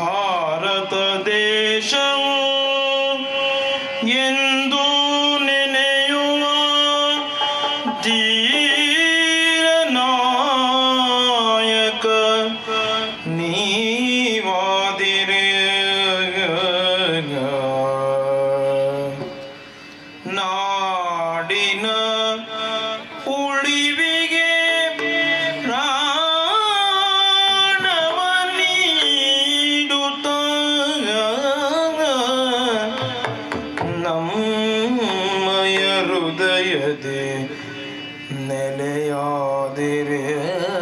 ഭാരതദേശം എന്തു നനയുവ ധീരനായക നീവാതിര നാടിന ഒളിവിക Nele yadire